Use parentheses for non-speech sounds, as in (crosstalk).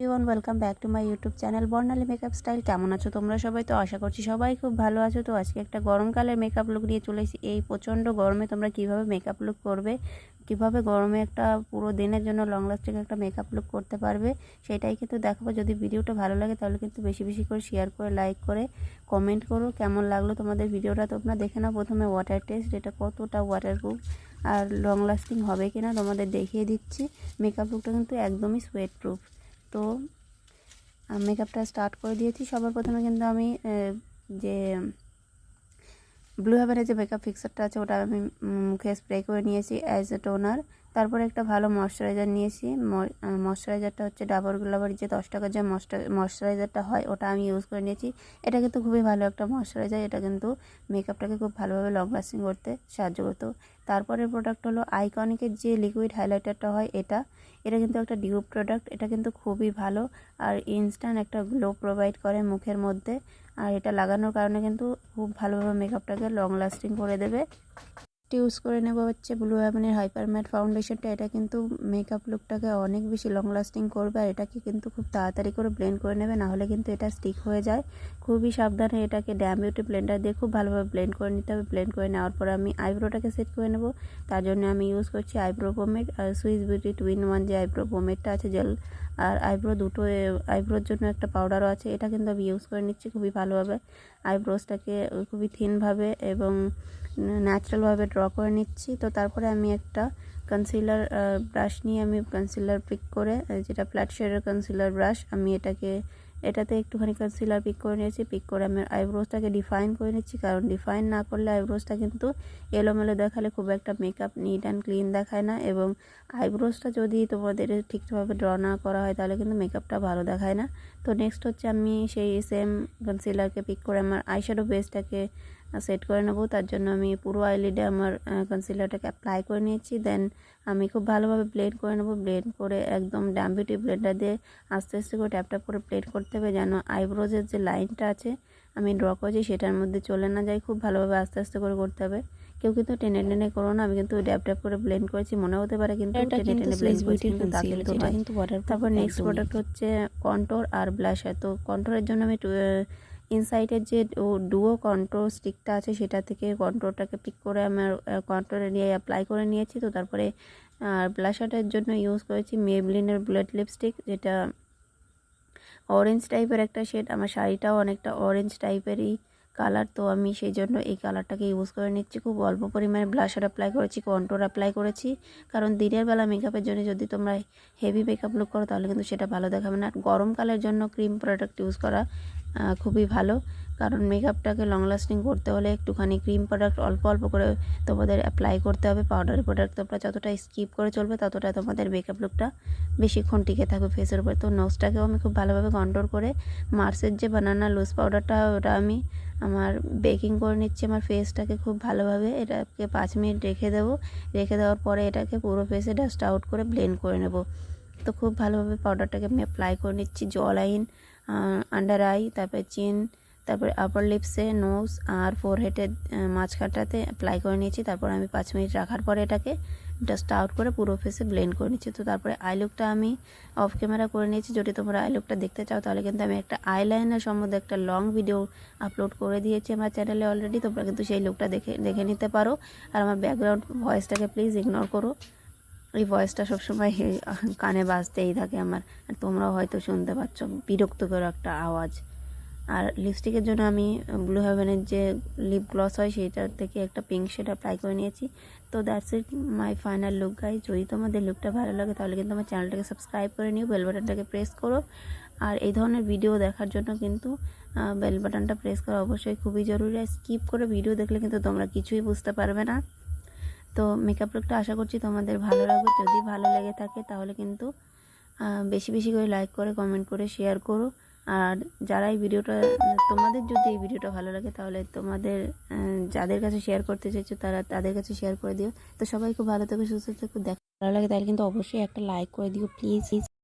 Everyone welcome back to my YouTube channel Barnali makeup style কেমন আছো তোমরা সবাই? তো আশা করছি সবাই খুব ভালো আছো। তো আজকে একটা গরমকালের মেকআপ লুক নিয়ে চলে এসেছি। এই প্রচণ্ড গরমে তোমরা কীভাবে মেকআপ লুক করবে? কীভাবে গরমে একটা পুরো দিনের জন্য লং লাস্টিং একটা মেকআপ লুক করতে পারবে? সেটাই কিন্তু দেখাবো। যদি ভিডিওটা ভালো লাগে তাহলে কিন্তু বেশি বেশি করে শেয়ার করে লাইক করে কমেন্ট করো। কেমন লাগল তোমাদের ভিডিওটা তোমরা দেখে নাও। প্রথমে ওয়াটার টেস্ট এটা কতটা ওয়াটারপ্রুফ আর লং লাস্টিং হবে কিনা তোমাদের দেখিয়ে দিচ্ছি। মেকআপ লুকটা কিন্তু একদমই সোয়েট প্রুফ তো মেকআপটা স্টার্ট করে দিয়েছি। সবার প্রথমে কিন্তু আমি যে ব্লু হ্যাভেনের যে মেকআপ ফিক্সারটা আছে, ওটা আমি মুখে স্প্রে করে নিয়েছি অ্যাজ এ টোনার তারপরে একটা ভালো ময়শ্চারাইজার নিয়েছি। ময়শ্চারাইজারটা হচ্ছে ডাবর গুলাবার যে দশ টাকার যে ময়শ্চারাইজারটা হয়, ওটা আমি ইউজ করে নিয়েছি। এটা কিন্তু খুবই ভালো একটা ময়শ্চারাইজার, এটা কিন্তু মেকআপটাকে খুব ভালোভাবে লং লাস্টিং করতে সাহায্য করতো। তারপরের প্রোডাক্ট হলো আইকনিকের যে লিকুইড হাইলাইটারটা হয় এটা এটা কিন্তু একটা ডিউব প্রোডাক্ট এটা কিন্তু খুবই ভালো। আর ইনস্ট্যান্ট একটা গ্লো প্রোভাইড করে মুখের মধ্যে। আর এটা লাগানোর কারণে কিন্তু খুব ভালোভাবে মেকআপটাকে লং লাস্টিং করে দেবে। ইউজ করে নেব হচ্ছে ব্লু হ্যাভেনের হাইপার ম্যাট ফাউন্ডেশনটা। এটা কিন্তু মেকআপ লুকটাকে অনেক বেশি লং লাস্টিং করবে আর এটাকে কিন্তু খুব তাড়াতাড়ি করে ব্লেন্ড করে নেবে নাহলে কিন্তু এটা স্টিক হয়ে যায়। খুবই সাবধানে এটাকে ড্যাম বিউটি ব্লেন্ডার দিয়ে খুব ভালোভাবে ব্লেন্ড করে নিতে হবে। ব্লেন্ড করে নেওয়ার পরে আমি আইব্রোটাকে সেট করে নেব। তার জন্য আমি ইউজ করছি eyebrow pomade R Swiss beauty two in one যে আইব্রো পোমেডটা আছে জেল আর আইব্রো দুটো আইব্রোর জন্য একটা পাউডারও আছে। এটা কিন্তু আমি ইউজ করে নিচ্ছি খুবই ভালোভাবে। আইব্রোসটাকে খুবই থিনভাবে এবং ন্যাচারালভাবে ড্র করে নিচ্ছি। তো তারপরে আমি একটা কনসিলার ব্রাশ নিয়ে আমি কনসিলার পিক করে, যেটা ফ্ল্যাট শেডের কনসিলার ব্রাশ আমি এটাকে এটাতে একটুখানি কনসিলার পিক করে নিয়েছি পিক করে আমি আইব্রোসটাকে ডিফাইন করে নিচ্ছি। কারণ ডিফাইন না করলে আইব্রোসটা কিন্তু এলোমেলো দেখালে খুব একটা মেকআপ নিট অ্যান্ড ক্লিন দেখায় না এবং আইব্রোসটা যদি তোমাদের ঠিকঠাকভাবে ড্র না করা হয় তাহলে কিন্তু মেকআপটা ভালো দেখায় না। তো নেক্সট হচ্ছে আমি সেই সেম কনসিলারকে পিক করে আমার আইশ্যাডো বেসটাকে সেট করে নেব। তার জন্য আমি পুরো আইলিডে আমার কনসিলারটাকে অ্যাপ্লাই করে নিয়েছি। দেন আমি খুব ভালোভাবে ব্লেন্ড করে নেব। ব্লেন্ড করে একদম ড্যাম্বিটি ব্লেন্ডার দিয়ে আস্তে আস্তে করে ট্যাপ ট্যাপ করে ব্লেন্ড করতে হবে যেন আইব্রোজের যে লাইনটা আছে আমি ড্র করেছি সেটার মধ্যে চলে না যায়। খুব ভালোভাবে আস্তে আস্তে করে করতে হবে। কেউ কিন্তু টেনে টেনে করো না। আমি কিন্তু ড্যাপ ড্যাপ করে ব্লেন্ড করেছি মনে হতে পারে কিন্তু টেনে টেনে ব্লেন্ড করেছি কিন্তু তা কিন্তু তারপর নেক্সট প্রোডাক্ট হচ্ছে কন্ট্রোর আর ব্লাশার তো কন্ট্রোরের জন্য আমি ইনসাইডের যে ডুও কন্ট্রোল স্টিকটা আছে, সেটা থেকে কন্ট্রোলটাকে পিক করে আমার কন্ট্রোলে নিয়ে অ্যাপ্লাই করে নিয়েছি। তো তারপরে, আর ব্লাশারের জন্য ইউজ করেছি মেবলিনের ব্লেড লিপস্টিক যেটা অরেঞ্জ টাইপের একটা শেড আমার শাড়িটাও অনেকটা অরেঞ্জ টাইপেরই কালার তো আমি সেই জন্য এই কালারটাকে ইউজ করে নিচ্ছি। খুব অল্প পরিমাণে ব্লাশার অ্যাপ্লাই করেছি কন্ট্রোল অ্যাপ্লাই করেছি। কারণ দিনের বেলা মেকআপের জন্য যদি তোমরা হেভি মেকআপ লুক করো, তাহলে কিন্তু সেটা ভালো দেখাবে না। গরমকালের জন্য ক্রিম প্রোডাক্ট ইউজ করা খুবই ভালো। কারণ মেকআপটাকে লং লাস্টিং করতে হলে একটুখানি ক্রিম প্রোডাক্ট অল্প অল্প করে তোমাদের অ্যাপ্লাই করতে হবে। পাউডার প্রোডাক্ট তোমরা যতটা স্কিপ করে চলবে, ততটা তোমাদের মেকআপ লুকটা বেশিক্ষণ টিকে থাকবে ফেসের উপরে। তো নোজটাকেও আমি খুব ভালোভাবে কন্ট্রোল করে মার্সের যে বানানা লুজ পাউডারটা ওটা আমি আমার বেকিং করে নিচ্ছি, আমার ফেসটাকে খুব ভালোভাবে। এটাকে পাঁচ মিনিট রেখে দেবো। রেখে দেওয়ার পরে এটাকে পুরো ফেসে ডাস্ট আউট করে ব্লেন্ড করে নেব। তো খুব ভালোভাবে পাউডারটাকে আমি অ্যাপ্লাই করে নিচ্ছি। জল আইন আন্ডার আই তারপরে চিন তারপরে আপার লিপসে নোজ আর ফোরহেডের মাঝখানটাতে অ্যাপ্লাই করে নিয়েছি। তারপর আমি পাঁচ মিনিট রাখার পরে এটাকে জাস্ট আউট করে পুরো ফেসে ব্লেন্ড করে নিচ্ছি। তো তারপরে আই লুকটা আমি অফ ক্যামেরা করে নিয়েছি। যদি তোমরা আই লুকটা দেখতে চাও, তাহলে কিন্তু আমি একটা আইলাইনার সম্বন্ধে একটা লং ভিডিও আপলোড করে দিয়েছি আমার চ্যানেলে অলরেডি তোমরা কিন্তু সেই লুকটা দেখে দেখে নিতে পারো। আর আমার ব্যাকগ্রাউন্ড ভয়েসটাকে প্লিজ ইগনোর করো। এই ভয়েসটা সবসময় (laughs) কানে বাজতেই থাকে আমার। আর তোমরাও হয়তো শুনতে পাচ্ছ বিরক্তকর একটা আওয়াজ। আর লিপস্টিকের জন্য আমি ব্লু হেভেনের যে লিপ গ্লস হয় সেইটার থেকে একটা পিঙ্ক শেড অ্যাপ্লাই করে নিয়েছি। তো that's it my final look guy যদি তোমাদের লুকটা ভালো লাগে, তাহলে কিন্তু আমার চ্যানেলটাকে সাবস্ক্রাইব করে নিও বেল বাটনটাকে প্রেস করো। আর এই ধরনের ভিডিও দেখার জন্য কিন্তু বেল বাটনটা প্রেস করা অবশ্যই খুবই জরুরি। আর স্কিপ করে ভিডিও দেখলে কিন্তু তোমরা কিছুই বুঝতে পারবে না। তো মেকআপ লুকটা আশা করছি তোমাদের ভালো লাগবে। যদি ভালো লেগে থাকে, তাহলে কিন্তু বেশি বেশি করে লাইক করে কমেন্ট করে শেয়ার করো। আর যারা এই ভিডিওটা তোমাদের যদি এই ভিডিওটা ভালো লাগে, তাহলে তোমাদের যাদের কাছে শেয়ার করতে চাইছো, তারা তাদের কাছে শেয়ার করে দিও। তো সবাই খুব ভালো থেকো সুস্থ থেকো দেখো ভালো লাগে, তাহলে কিন্তু অবশ্যই একটা লাইক করে দিও প্লিজ